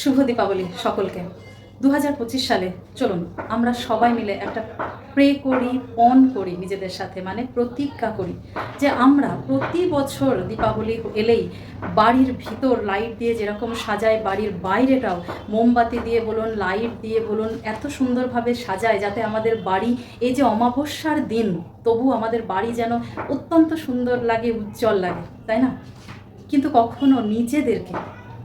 শুভ দীপাবলি সকলকে। দু হাজার পঁচিশ সালে চলুন, আমরা সবাই মিলে একটা প্রে করি, পণ করি নিজেদের সাথে মানে প্রতিজ্ঞা করি যে আমরা প্রতি বছর দীপাবলি এলেই বাড়ির ভিতর লাইট দিয়ে যেরকম সাজায় বাড়ির বাইরেটাও, মোমবাতি দিয়ে বলুন লাইট দিয়ে বলুন, এত সুন্দরভাবে সাজায় যাতে আমাদের বাড়ি এই যে অমাবস্যার দিন, তবু আমাদের বাড়ি যেন অত্যন্ত সুন্দর লাগে, উজ্জ্বল লাগে, তাই না? কিন্তু কখনো নিজেদেরকে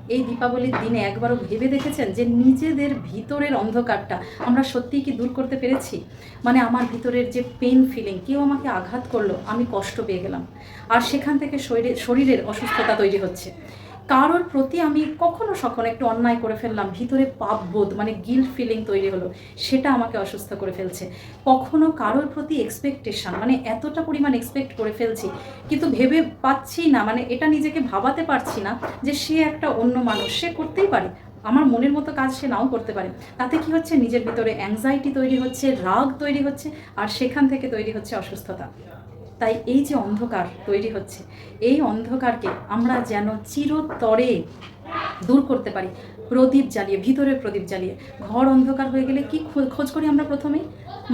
এই দীপাবলির দিনে একবারও ভেবে দেখেছেন যে নিজেদের ভিতরের অন্ধকারটা আমরা সত্যিই কি দূর করতে পেরেছি? মানে আমার ভিতরের যে পেন ফিলিং কেউ আমাকে আঘাত করল, আমি কষ্ট পেয়ে গেলাম। আর সেখান থেকে শরীরে, শরীরের অসুস্থতা তৈরি হচ্ছে। কারোর প্রতি আমি কখনো সখন একটু অন্যায় করে ফেললাম, ভিতরে পাপবোধ মানে গিল্ট ফিলিং তৈরি হলো, সেটা আমাকে অসুস্থ করে ফেলছে। কখনো কারোর প্রতি এক্সপেকটেশন মানে এতটা পরিমাণ এক্সপেক্ট করে ফেলছি, কিন্তু ভেবে পাচ্ছি না মানে এটা নিজেকে ভাবাতে পারছি না যে সে একটা অন্য মানুষ, সে করতেই পারে। আমার মনের মতো কাজ সে নাও করতে পারে। তাতে কি হচ্ছে? নিজের ভিতরে অ্যাংজাইটি তৈরি হচ্ছে, রাগ তৈরি হচ্ছে, আর সেখান থেকে তৈরি হচ্ছে অসুস্থতা। তাই এই যে অন্ধকার তৈরি হচ্ছে, এই অন্ধকারকে আমরা যেন চিরতরে দূর করতে পারি। প্রদীপ জ্বালিয়ে, ভিতরের প্রদীপ জ্বালিয়ে। ঘর অন্ধকার হয়ে গেলে কি খোঁজ করি আমরা প্রথমেই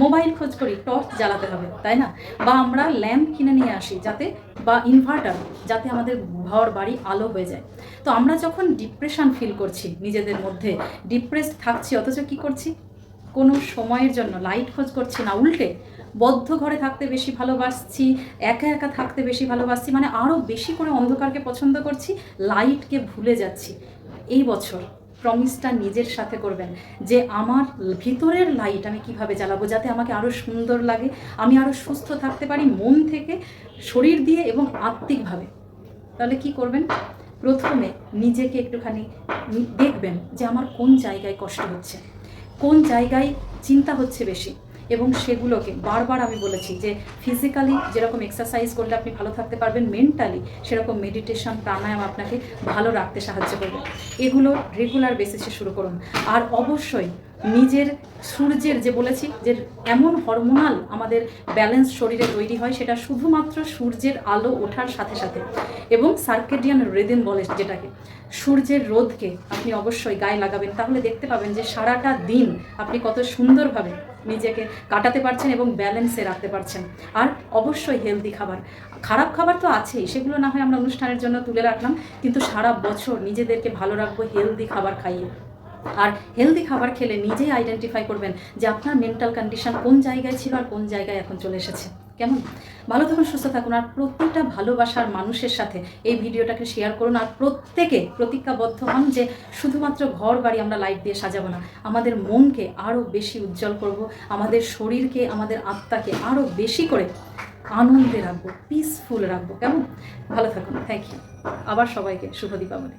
মোবাইল খোঁজ করি, টর্চ জ্বালাতে হবে, তাই না? বা আমরা ল্যাম্প কিনে নিয়ে আসি যাতে, বা ইনভার্টার যাতে আমাদের ঘর বাড়ি আলো হয়ে যায়। তো আমরা যখন ডিপ্রেশন ফিল করছি নিজেদের মধ্যে ডিপ্রেসড থাকছি, অথচ কি করছি? কোনো সময়ের জন্য লাইট খোঁজ করছি না, উল্টে বদ্ধ ঘরে থাকতে বেশি ভালোবাসছি, একা একা থাকতে বেশি ভালোবাসছি মানে আরও বেশি করে অন্ধকারকে পছন্দ করছি লাইটকে ভুলে যাচ্ছি। এই বছর প্রমিসটা নিজের সাথে করবেন যে আমার ভিতরের লাইট আমি কীভাবে জ্বালাবো যাতে আমাকে আরও সুন্দর লাগে, আমি আরও সুস্থ থাকতে পারি মন থেকে, শরীর দিয়ে এবং আত্মিকভাবে। তাহলে কি করবেন? প্রথমে নিজেকে একটুখানি দেখবেন যে আমার কোন জায়গায় কষ্ট হচ্ছে, কোন জায়গায় চিন্তা হচ্ছে বেশি। এবং সেগুলোকে বারবার আমি বলেছি যে ফিজিক্যালি যেরকম এক্সারসাইজ করলে আপনি ভালো থাকতে পারবেন মেন্টালি সেরকম মেডিটেশন প্রাণায়াম আপনাকে ভালো রাখতে সাহায্য করবে। এগুলো রেগুলার বেসিসে শুরু করুন। আর অবশ্যই নিজের সূর্যের যে বলেছি, যে এমন হরমোনাল আমাদের ব্যালেন্স শরীরে তৈরি হয়, সেটা শুধুমাত্র সূর্যের আলো ওঠার সাথে সাথে এবং সার্কেডিয়ান রেদিন বলে যেটাকে, সূর্যের রোদকে আপনি অবশ্যই গায়ে লাগাবেন। তাহলে দেখতে পাবেন যে সারাটা দিন আপনি কত সুন্দরভাবে নিজেকে কাটাতে পারছেন এবং ব্যালেন্সে রাখতে পারছেন। আর অবশ্যই হেলদি খাবার। খারাপ খাবার তো আছেই, সেগুলো না হয় আমরা অনুষ্ঠানের জন্য তুলে রাখলাম, কিন্তু সারা বছর নিজেদেরকে ভালো রাখব হেলদি খাবার খাইয়ে। আর হেলদি খাবার খেলে নিজেই আইডেন্টিফাই করবেন যে আপনার মেন্টাল কন্ডিশন কোন জায়গায় ছিল আর কোন জায়গায় এখন চলে এসেছে। কেমন? ভালো থাকুন, সুস্থ থাকুন আর প্রতিটা ভালোবাসার মানুষের সাথে এই ভিডিওটাকে শেয়ার করুন আর প্রত্যেকে প্রতিজ্ঞাবদ্ধ হন যে শুধুমাত্র ঘর বাড়ি আমরা লাইট দিয়ে সাজাবো না, আমাদের মনকে আরও বেশি উজ্জ্বল করব, আমাদের শরীরকে, আমাদের আত্মাকে আরও বেশি করে আনন্দে রাখব পিসফুল রাখব। কেমন? ভালো থাকুন থ্যাংক ইউ আবার সবাইকে শুভ দীপাবলি।